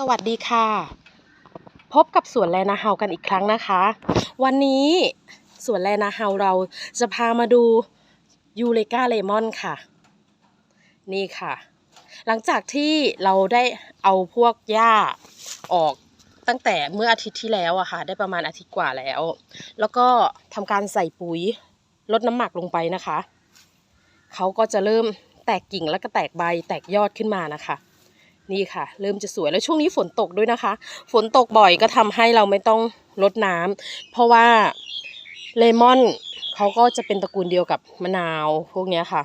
สวัสดีค่ะ พบกับสวนแลนาเฮากันอีกครั้งนะคะ วันนี้สวนแลนาเฮาเราจะพามาดูยูเลกาเลมอนค่ะ นี่ค่ะ หลังจากที่เราได้เอาพวกหญ้าออกตั้งแต่เมื่ออาทิตย์ที่แล้วอะค่ะ ได้ประมาณอาทิตย์กว่าแล้ว แล้วก็ทำการใส่ปุ๋ยลดน้ำหมักลงไปนะคะ เขาก็จะเริ่มแตกกิ่งแล้วก็แตกใบแตกยอดขึ้นมานะคะ นี่ค่ะ เริ่มจะสวยแล้วช่วงนี้ฝนตกด้วยนะคะ ฝนตกบ่อยก็ทำให้เราไม่ต้องรดน้ำเพราะว่าเลมอนเขาก็จะเป็นตระกูลเดียวกับมะนาวพวกนี้ค่ะ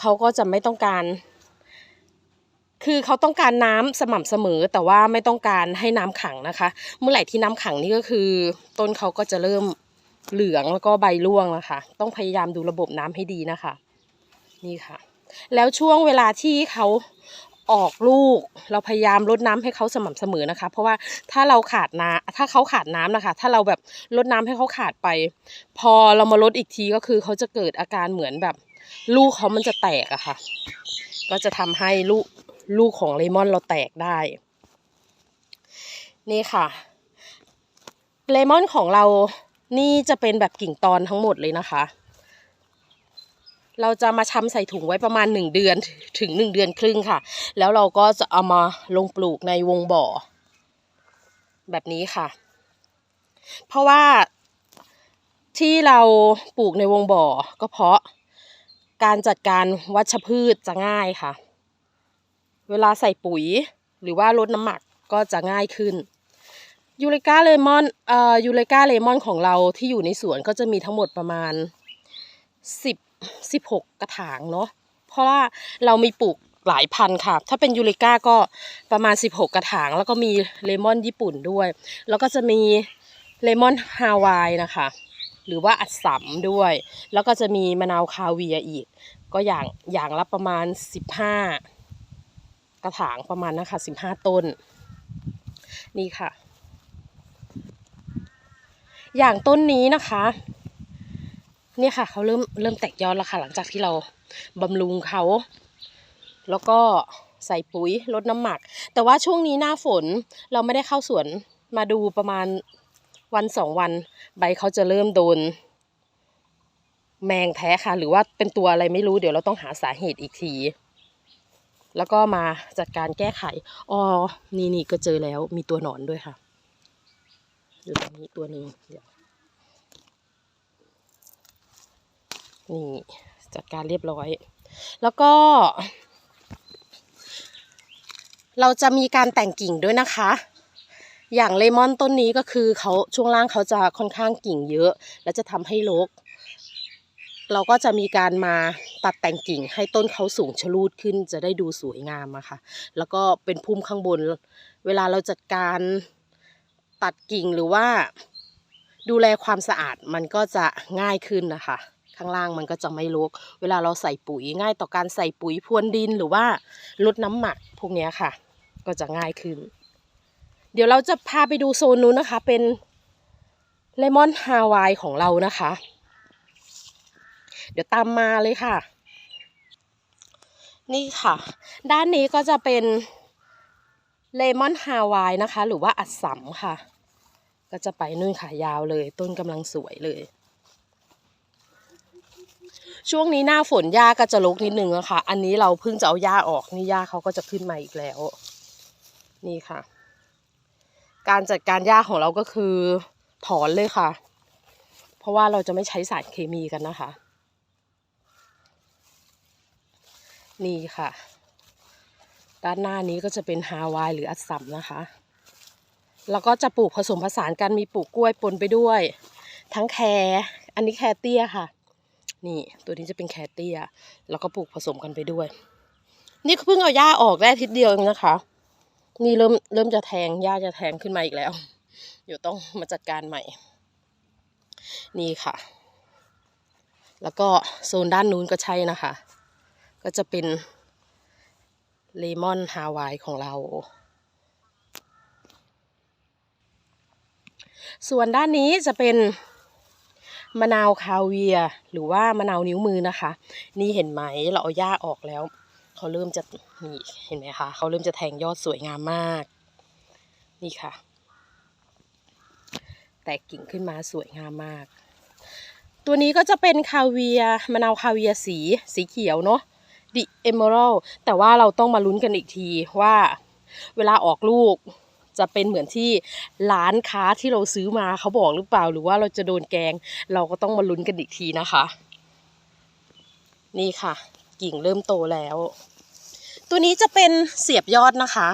เขาก็จะไม่ต้องการ คือเขาต้องการน้ำสม่ำเสมอ แต่ว่าไม่ต้องการให้น้ำขังนะคะ เมื่อไหร่ที่น้ำขังนี่ก็คือ ต้นเขาก็จะเริ่มเหลืองแล้วก็ใบร่วงนะคะ ต้องพยายามดูระบบน้ำให้ดีนะคะ นี่ค่ะ แล้วช่วงเวลาที่เขา ออกลูก เราพยายามลดน้ำให้เขาสม่ำเสมอนะคะ เพราะว่าถ้าเราขาดน้ำถ้าเขาขาดน้ำนะคะ ถ้าเราแบบลดน้ำให้เขาขาดไป พอเรามาลดอีกทีก็คือเขาจะเกิดอาการเหมือนแบบ ลูกเขามันจะแตกอะค่ะ ก็จะทำให้ลูกลูกของเลมอนเราแตกได้ นี่ค่ะ เลมอนของเรานี่จะเป็นแบบกิ่งตอนทั้งหมดเลยนะคะ เราจะมาชำใส่ถุงไว้ประมาณ 1 เดือนถึง 1 เดือนครึ่งค่ะ แล้วเราก็จะเอามาลงปลูกในวงบ่อ แบบนี้ค่ะ เพราะว่าที่เราปลูกในวงบ่อ ก็เพราะการจัดการวัชพืชจะง่ายค่ะ เวลาใส่ปุ๋ยหรือว่าลดน้ำหมักก็จะง่ายขึ้นยูเรกาเลมอนเอ่อยูเรกาเลมอนของเราที่อยู่ในสวนก็จะมีทั้งหมดประมาณ 10 16กกระถางเนาะเพราะว่าเรามีปลูกหลายพันค่ะ ถ้าเป็นยูเรกาก็ประมาณ 16 กระถาง แล้วก็มีเลมอนญี่ปุ่นด้วย แล้วก็จะมีเลมอนฮาวายนะคะ หรือว่าอัดสัมด้วย แล้วก็จะมีมะนาวคาเวียอีก ก็อย่างอย่างละประมาณ 15 กระถางประมาณนะคะ 15 ต้น นี่ค่ะ อย่างต้นนี้นะคะ เนี่ยค่ะเขาเริ่มเริ่มแตกยอดแล้วค่ะ หลังจากที่เราบำรุงเขา แล้วก็ใส่ปุ๋ยลดน้ำหมัก แต่ว่าช่วงนี้หน้าฝนเราไม่ได้เข้าสวนมาดูประมาณวันสองวัน ใบเขาจะเริ่มโดน แมงแท้ค่ะ หรือว่าเป็นตัวอะไรไม่รู้เดี๋ยวเราต้องหาสาเหตุอีกที แล้วก็มาจัดการแก้ไขอ๋อนี่นี่ก็เจอแล้วมีตัวหนอนด้วยค่ะอยู่ตรงนี้ตัวหนึ่งเดี๋ยว นี่จัดการเรียบร้อย แล้วก็ เราจะมีการแต่งกิ่งด้วยนะคะ อย่างเลมอนต้นนี้ก็คือเขาช่วงล่างเขาจะค่อนข้างกิ่งเยอะ และจะทำให้รกเราก็จะมีการมาตัดแต่งกิ่งให้ต้นเขาสูงชะลูดขึ้นจะได้ดูสวยงามอะค่ะ แล้วก็เป็นพุ่มข้างบน เวลาเราจัดการตัดกิ่งหรือว่าดูแลความสะอาดมันก็จะง่ายขึ้นนะคะ ข้างล่างมันก็จะไม่รกเวลาเราใส่ปุ๋ยง่ายต่อการใส่ปุ๋ยพรวนดินหรือว่าลดน้ำหมักพวกนี้ค่ะ ก็จะง่ายขึ้น เดี๋ยวเราจะพาไปดูโซนนู้นนะคะ เป็นเลมอนฮาวายของเรานะคะ เดี๋ยวตามมาเลยค่ะ นี่ค่ะ ด้านนี้ก็จะเป็นเลมอนฮาวายนะคะ หรือว่าอัดสัมค่ะ ก็จะไปนู่นค่ะยาวเลย ต้นกำลังสวยเลย ช่วงนี้หน้าฝนหญ้าก็จะรกนิดนึงนะคะอันนี้เราเพิ่งจะเอาหญ้าออกนี่หญ้าเขาก็จะขึ้นมาอีกแล้ว นี่ค่ะ การจัดการหญ้าของเราก็คือถอนเลยค่ะ เพราะว่าเราจะไม่ใช้สารเคมีกันนะคะ นี่ค่ะ ด้านหน้านี้ก็จะเป็นฮาวายหรืออัสสัมนะคะ แล้วก็จะปลูกผสมผสานกันมีปลูกกล้วยปนไปด้วย ทั้งแครอันนี้แครเตี้ยค่ะ นี่ตัวนี้จะเป็นแครเตี้ยแล้วก็ปลูกผสมกันไปด้วย นี่เพิ่งเอาหญ้าออกได้ทิตย์เดียวเองนะคะ นี่เริ่มเริ่มจะแทงหญ้าจะแทงขึ้นมาอีกแล้ว เดี๋ยวต้องมาจัดการใหม่ นี่ค่ะ แล้วก็โซนด้านนู้นก็ใช่นะคะ ก็จะเป็นเลมอนฮาวายของเรา ส่วนด้านนี้จะเป็น มะนาวคาเวียหรือว่ามะนาวนิ้วมือนะคะ นี่เห็นไหมเราเอาหญ้าออกแล้วเขาเริ่มจะนี่เห็นไหมคะเขาเริ่มจะแทงยอดสวยงามมาก นี่ค่ะ แตกกิ่งขึ้นมาสวยงามมาก ตัวนี้ก็จะเป็นคาเวียมะนาวคาเวียสีสีเขียวเนาะดิเอมเมอรัลแต่ว่าเราต้องมาลุ้นกันอีกทีว่า เวลาออกลูก จะเป็นเหมือนที่ร้านค้าที่เราซื้อมาเขาบอกหรือเปล่าหรือว่าเราจะโดนแกง เราก็ต้องมาลุ้นกันอีกทีนะคะ นี่ค่ะ กิ่งเริ่มโตแล้ว ตัวนี้จะเป็นเสียบยอดนะคะ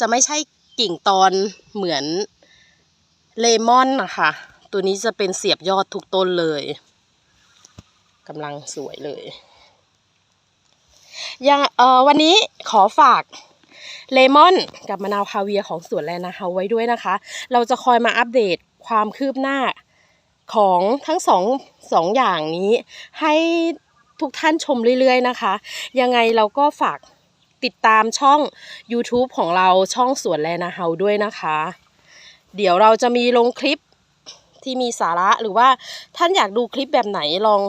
จะไม่ใช่กิ่งตอนเหมือนเลมอนนะคะตัวนี้จะเป็นเสียบยอดทุกต้นเลยกำลังสวยเลยยังเออวันนี้ขอฝาก เลมอนกับมะนาวคาเวียของสวนแลนาเฮาไว้ด้วยนะคะ เราจะคอยมาอัปเดตความคืบหน้าของทั้งสองสองอย่างนี้ ให้ทุกท่านชมเรื่อยๆนะคะ ยังไงเราก็ฝากติดตามช่อง YouTube ของเราช่องสวนแลนาเฮาด้วยนะคะ เดี๋ยวเราจะมีลงคลิปที่มีสาระหรือว่าท่านอยากดูคลิปแบบไหนลอง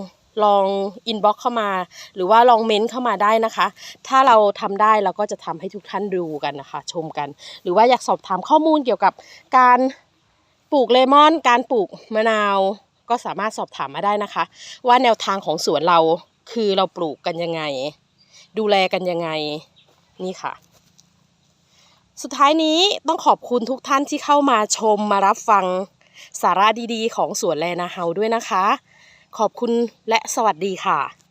ลองอินบ็อกเข้ามา หรือว่าลองเม้นเข้ามาได้นะคะ ถ้าเราทำได้เราก็จะทำให้ทุกท่านดูกันนะคะ ชมกัน หรือว่าอยากสอบถามข้อมูลเกี่ยวกับการปลูกเลมอน การปลูกมะนาว ก็สามารถสอบถามมาได้นะคะ ว่าแนวทางของสวนเราคือเราปลูกกันยังไง ดูแลกันยังไงนี่ค่ะ สุดท้ายนี้ต้องขอบคุณทุกท่านที่เข้ามาชมมารับฟังสาระดีๆ ของสวนแลนาเฮาด้วยนะคะ ขอบคุณและสวัสดีค่ะ